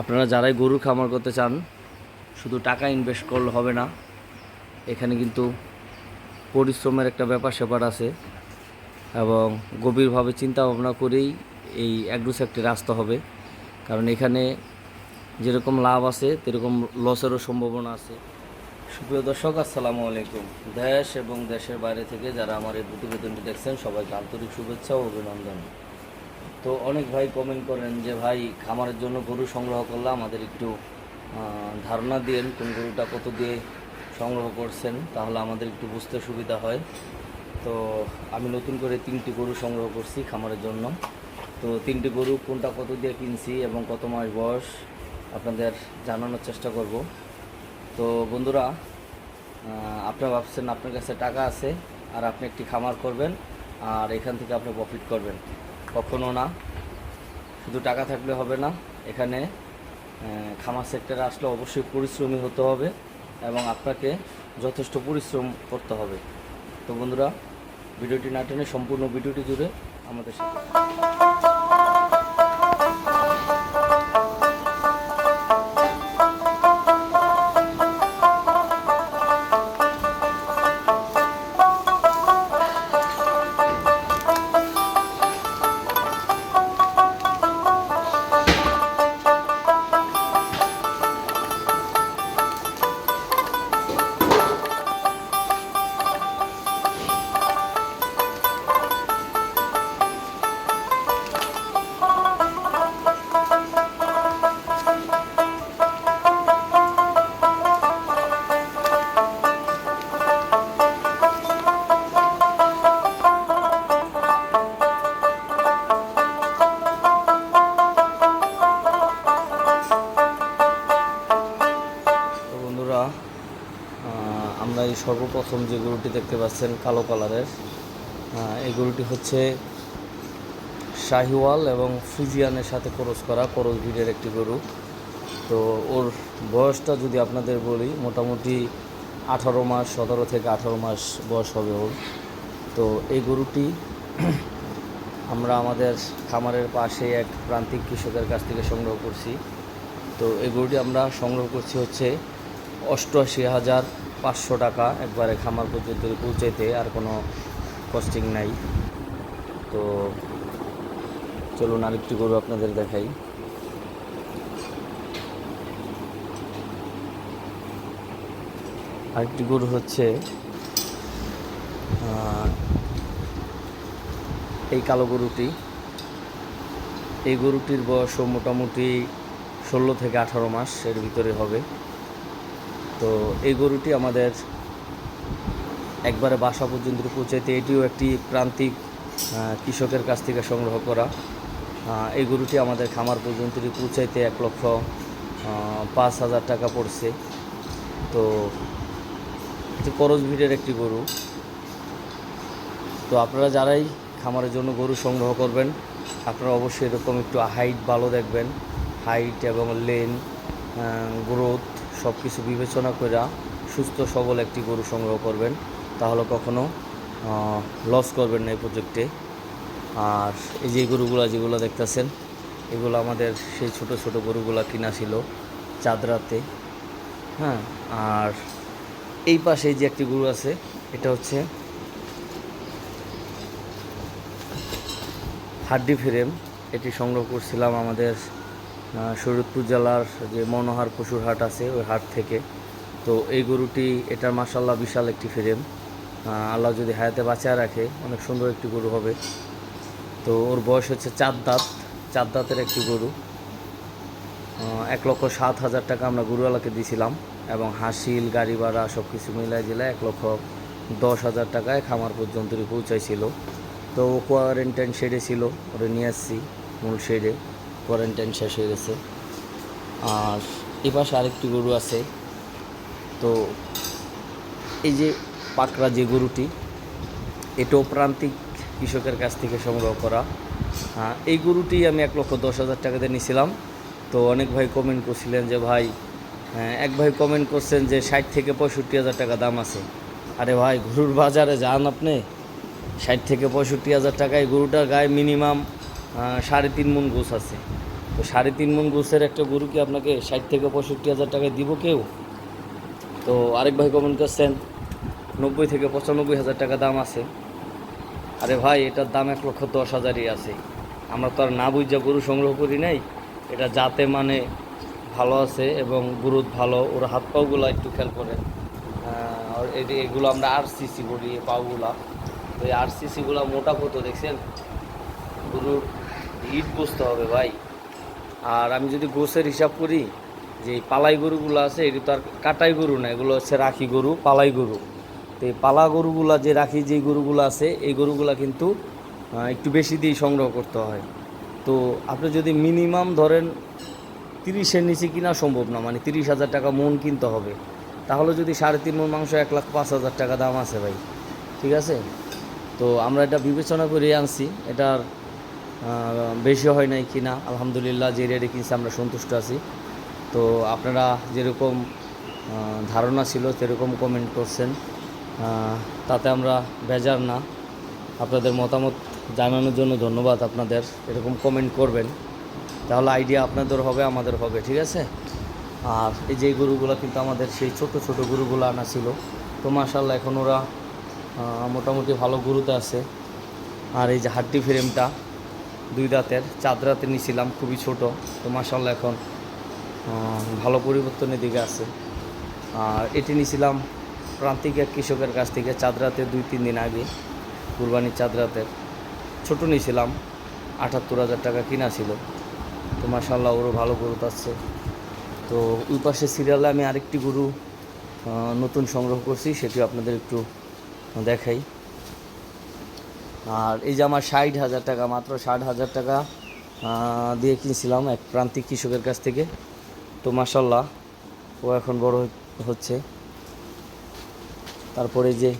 আপনারা যারাই গরুর খামার করতে চান, শুধু টাকা ইনভেস্ট করলে হবে না। এখানে কিন্তু পরিশ্রমের একটা ব্যাপার স্যাপার আছে এবং গভীরভাবে চিন্তা ভাবনা করেই এই অ্যাগ্রো সেক্টরে আসতে হবে। কারণ এখানে যেরকম লাভ আছে সেরকম লসেরও সম্ভাবনা আছে। সুপ্রিয় দর্শক, আসসালামু আলাইকুম। দেশ এবং দেশের বাইরে থেকে যারা আমার এই প্রতিবেদনটি দেখছেন, সবাইকে আন্তরিক শুভেচ্ছা ও অভিনন্দন। তো অনেক ভাই কমেন্ট করেন যে, ভাই, খামারের জন্য গরু সংগ্রহ করলে আমাদের একটু ধারণা দিন কোন গরুটা কত দিয়ে সংগ্রহ করছেন, তাহলে আমাদের একটু বুঝতে সুবিধা হয়। তো আমি নতুন করে তিনটি গরু সংগ্রহ করছি খামারের জন্য। তো তিনটি গরু কোনটা কত দিয়ে কিনছি এবং কত মাস বয়স, আপনাদের জানানোর চেষ্টা করব। তো বন্ধুরা আপনারা ভাবছেন আপনার কাছে টাকা আছে আর আপনি একটি খামার করবেন আর এখান থেকে আপনি প্রফিট করবেন। কখনো না। শুধু টাকা থাকলে হবে না। এখানে খামার সেক্টরে আসলে অবশ্যই পরিশ্রমী হতে হবে এবং আপনাকে যথেষ্ট পরিশ্রম করতে হবে। তো বন্ধুরা, ভিডিওটি না টেনে সম্পূর্ণ ভিডিওটি জুড়ে আমাদের সাথে সর্বপ্রথম যে গরুটি দেখতে পাচ্ছেন কালো কালারের এই গরুটি হচ্ছে শাহিওয়াল এবং ফ্রিজিয়ানের সাথে ক্রস করা করস ভিড়ের একটি গরু। তো ওর বয়সটা যদি আপনাদের বলি, মোটামুটি আঠারো মাস, সতেরো থেকে আঠারো মাস বয়স হবে ওর। তো এই গরুটি আমরা আমাদের খামারের পাশে এক প্রান্তিক কৃষকের কাছ থেকে সংগ্রহ করছি। তো এই গরুটি আমরা সংগ্রহ করছি হচ্ছে অষ্টআশি হাজার পাঁচশো টাকা একবারে খামার পর্যন্ত পৌঁছাইতে আর কোনো কস্টিং নাই। তো চলুন আরেকটি গরু আপনাদের দেখাই। আরেকটি গরু হচ্ছে এই কালো গরুটি। এই গরুটির বয়সও মোটামুটি ষোলো থেকে আঠারো মাস, এর ভিতরে হবে। তো এই গরুটি আমাদের একবারে বাসা পর্যন্ত পৌঁছাইতে এটিও একটি প্রান্তিক কৃষকের কাছ থেকে সংগ্রহ করা। এই গরুটি আমাদের খামার পর্যন্ত পৌঁছাইতে এক লক্ষ পাঁচ হাজার টাকা পড়ছে। তো এটি করজ ভিড়ের একটি গরু। তো আপনারা যারাই খামারের জন্য গরু সংগ্রহ করবেন, আপনারা অবশ্যই এরকম একটু হাইট ভালো দেখবেন। হাইট এবং লেন গ্রোথ সব কিছু বিবেচনা করে সুস্থ, সবল একটি গরু সংগ্রহ করবেন। তাহলে কখনো লস করবেন না এই প্রজেক্টে আর এই যে গরুগুলো যেগুলো দেখতেছেন, এগুলো আমাদের সেই ছোট ছোট গরুগুলো কিনা ছিল চাঁদরাতে। হ্যাঁ আর এই পাশে যে একটি গরু আছে, এটা হচ্ছে হাড্ডি ফ্রেম। এটি সংগ্রহ করছিলাম আমাদের শরীয়তপুর জেলার যে মনোহার পশুর হাট আছে, ওই হাট থেকে। তো এই গরুটি, এটার মাসাল্লাহ বিশাল একটি ফ্রেম। আল্লাহ যদি হায়াতে বাঁচায় রাখে, অনেক সুন্দর একটি গরু হবে। তো ওর বয়স হচ্ছে চার দাঁত। চার দাঁতের একটি গরু। এক লক্ষ সাত হাজার টাকা আমরা গরুওয়ালাকে দিয়েছিলাম এবং হাসিল, গাড়ি ভাড়া সব কিছু মিলাই দিলে এক লক্ষ দশ হাজার টাকায় খামার পর্যন্ত পৌঁছাইছিল। তো ও কোয়ারেন্টাইন শেডে ছিল, ওরে নিয়ে আসছি মূল শেডে কোয়ারেন্টাইন শেষ হয়ে গেছে। আর এ পাশে আরেকটি গরু আছে। তো এই যে পাকড়া যে গরুটি এটাও প্রান্তিক কৃষকের কাছ থেকে সংগ্রহ করা। হ্যাঁ, এই গরুটি আমি এক লক্ষ দশ হাজার টাকাতে নিয়েছিলাম তো অনেক ভাই কমেন্ট করছিলেন যে ভাই হ্যাঁ, এক ভাই কমেন্ট করছেন যে ষাট থেকে পঁয়ষট্টি হাজার টাকা দাম আছে। আরে ভাই গরুর বাজারে যান আপনি। ষাট থেকে পঁয়ষট্টি হাজার টাকায় গরুটার গায়ে মিনিমাম সাড়ে তিন মন গোছ আছে। তো সাড়ে তিন মন গোসের একটা গরু কি আপনাকে ষাট থেকে পঁয়ষট্টি হাজার টাকায় দিব কেউ? তো আরেক ভাই কমেন্ট করছেন, নব্বই থেকে পঁচানব্বই হাজার টাকা দাম আছে। আরে ভাই, এটার দাম এক লক্ষ দশ হাজারই আছে। আমরা তো আর না বুঝা গরু সংগ্রহ করি নাই। এটা যাতে মানে ভালো আছে এবং গ্রোথ ভালো। ওর হাত পাগুলো একটু খেয়াল করেন। আর এগুলো আমরা আর সিসি বলি পাওগুলা তো এই আর সিসিগুলো মোটা কত, দেখছেন? গরুর ইট বুঝতে হবে ভাই। আর আমি যদি গোসের হিসাব করি, যে পালাই গরুগুলো আছে এটি তো আর কাটাই গরু না, এগুলো হচ্ছে রাখি গরু, পালাই গরু। তো এই পালা গরুগুলা, যে রাখি যে গরুগুলো আছে, এই গরুগুলা কিন্তু একটু বেশি দিয়ে সংগ্রহ করতে হয়। তো আপনি যদি মিনিমাম ধরেন তিরিশের নিচে কিনা সম্ভব না মানে তিরিশ হাজার টাকা মন কিনতে হবে। তাহলে যদি সাড়ে তিন মন মাংস এক লাখ পাঁচ হাজার টাকা দাম আছে ভাই, ঠিক আছে? তো আমরা এটা বিবেচনা করে আনছি, এটার বেশি হয় নাই কিনা, আলহামদুলিল্লাহ যে রেটে কিনছি আমরা সন্তুষ্ট আছি। তো আপনারা যেরকম ধারণা ছিল সেরকম কমেন্ট করছেন। তাতে আমরা বেজার না। আপনাদের মতামত জানানোর জন্য ধন্যবাদ আপনাদের। এরকম কমেন্ট করবেন, তাহলে আইডিয়া আপনাদের হবে, আমাদের হবে, ঠিক আছে? আর এই যে গরুগুলো কিন্তু আমাদের সেই ছোট ছোট গরুগুলো আনা ছিল, তো মাসাল্লাহ এখন ওরা মোটামুটি ভালো গরুতে আছে। আর এই যে হাড্ডি ফ্রেমটা দুই দাঁতের চাঁদ রাতে নিয়েছিলাম খুবই ছোট। তো মাসাল্লাহ এখন ভালো পরিবর্তনের দিকে আছে। আর এটি নিয়েছিলাম প্রান্তিক এক কৃষকের কাছ থেকে চাঁদরাতে দুই, তিন দিন আগে, কুরবানির চাঁদরাতের ছোটো নিয়েছিলাম আটাত্তর হাজার টাকা কিনা ছিল। তো মাসাল্লাহ ওরও ভালো গরু আছে তো ওই পাশে সিরিয়ালে আমি আরেকটি গরু নতুন সংগ্রহ করছি, সেটিও আপনাদের একটু দেখাই। আর এই যে আমার ষাট হাজার টাকা, মাত্র ষাট হাজার টাকা দিয়ে কিনেছিলাম এক প্রান্তিক কৃষকের কাছ থেকে। তো মাসাল্লাহ ও এখন বড় হচ্ছে। তারপরে যে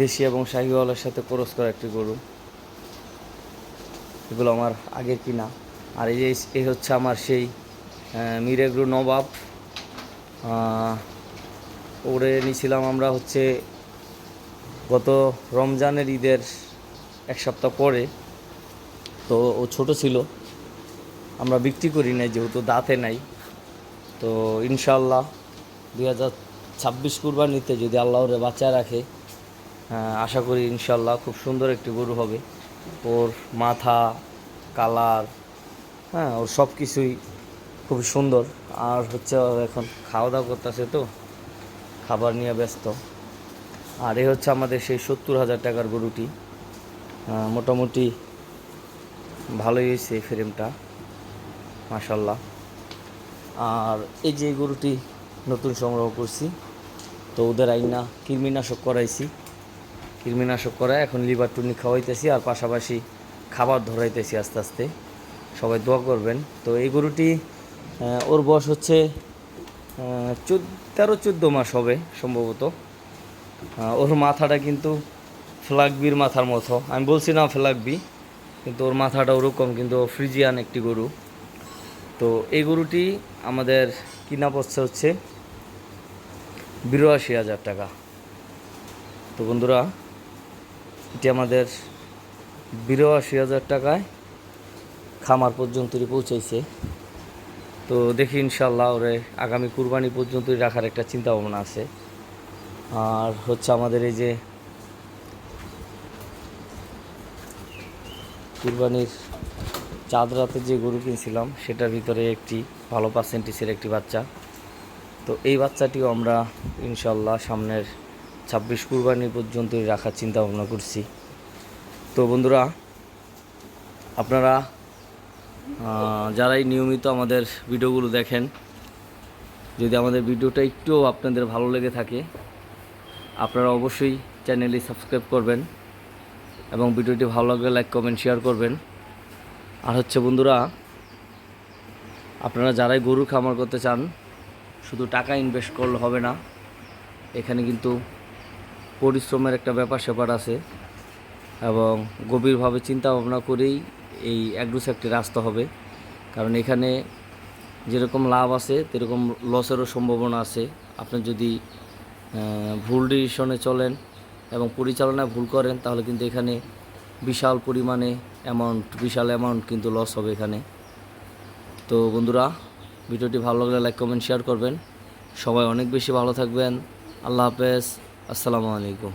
দেশি এবং শাহিওয়ালের সাথে ক্রস করা একটি গরু, এগুলো আমার আগের কিনা। আর এই যে এই হচ্ছে আমার সেই মিরেগ্রু নবাব। ওরে নিয়েছিলাম আমরা হচ্ছে গত রমজানের ঈদের এক সপ্তাহ পরে তো ও ছোট ছিল, আমরা বিক্রি করি নাই যেহেতু দাঁতে নাই। তো ইনশাল্লাহ দুই হাজার ছাব্বিশ কুরবানিতে যদি আল্লাহ ওরে বাঁচায় রাখে আশা করি ইনশাল্লাহ খুব সুন্দর একটি গরু হবে। ওর মাথা, কালার হ্যাঁ ওর সব কিছুই খুবই সুন্দর। আর হচ্ছে এখন খাওয়া দাওয়া করতেছে তো, খাবার নিয়ে ব্যস্ত। আর এই হচ্ছে আমাদের সেই সত্তর হাজার টাকার গরুটি। মোটামুটি ভালোই হয়েছে ফ্রেমটা মাসাল্লাহ আর এই যে গরুটি নতুন সংগ্রহ করছি, তো ওদের আইনা কৃমিনাশক করাইছি। কৃমিনাশক করায় এখন লিভার টুনি খাওয়াইতেছি আর পাশাপাশি খাবার ধরাইতেছি আস্তে আস্তে। সবাই দোয়া করবেন। তো এই গরুটি ওর বয়স হচ্ছে চোদ্দ, তেরো, চোদ্দ মাস হবে সম্ভবত। ওর মাথাটা কিন্তু ফ্লাগবির মাথার মতো। আমি বলছি না ফ্লাগবি কিন্তু ওর মাথাটা ওরকম, কিন্তু ফ্রিজিয়ান একটি গরু। তো এই গরুটি আমাদের কিনা পড়ছে হচ্ছে বিরাশি হাজার টাকা। তো বন্ধুরা, এটি আমাদের বিরাশি হাজার টাকায় খামার পর্যন্তই পৌঁছাইছে। তো দেখি ইনশাল্লাহ ওরে আগামী কুরবানি পর্যন্তই রাখার একটা চিন্তা ভাবনা আছে। আর হচ্ছে আমাদের এই যে কুরবানির চাঁদ রাতে যে গরু কিনছিলাম, সেটার ভিতরে একটি ভালো পার্সেন্টেজের একটি বাচ্চা। তো এই বাচ্চাটিও আমরা ইনশাল্লাহ সামনের ছাব্বিশ কুরবানি পর্যন্তই রাখার চিন্তা ভাবনা করছি। তো বন্ধুরা, আপনারা যারাই নিয়মিত আমাদের ভিডিওগুলো দেখেন, যদি আমাদের ভিডিওটা একটুও আপনাদের ভালো লেগে থাকে আপনারা অবশ্যই চ্যানেলটি সাবস্ক্রাইব করবেন এবং ভিডিওটি ভালো লাগলে লাইক, কমেন্ট, শেয়ার করবেন। আর হচ্ছে বন্ধুরা, আপনারা যারাই গরু খামার করতে চান, শুধু টাকা ইনভেস্ট করলে হবে না। এখানে কিন্তু পরিশ্রমের একটা ব্যাপার স্যাপার আছে। এবং গভীরভাবে চিন্তা ভাবনা করেই এই অ্যাগ্রোস একটি আসতে হবে। কারণ এখানে যেরকম লাভ আছে সেরকম লসেরও সম্ভাবনা আছে। আপনি যদি ভুল ডিসিশনে চলেন এবং পরিচালনায় ভুল করেন, তাহলে কিন্তু এখানে বিশাল পরিমাণে অ্যামাউন্ট বিশাল অ্যামাউন্ট কিন্তু লস হবে এখানে। তো বন্ধুরা, ভিডিওটি ভালো লাগলে লাইক কমেন্ট শেয়ার করবেন। সবাই অনেক বেশি ভালো থাকবেন। আল্লাহ হাফেজ। আসসালামু আলাইকুম।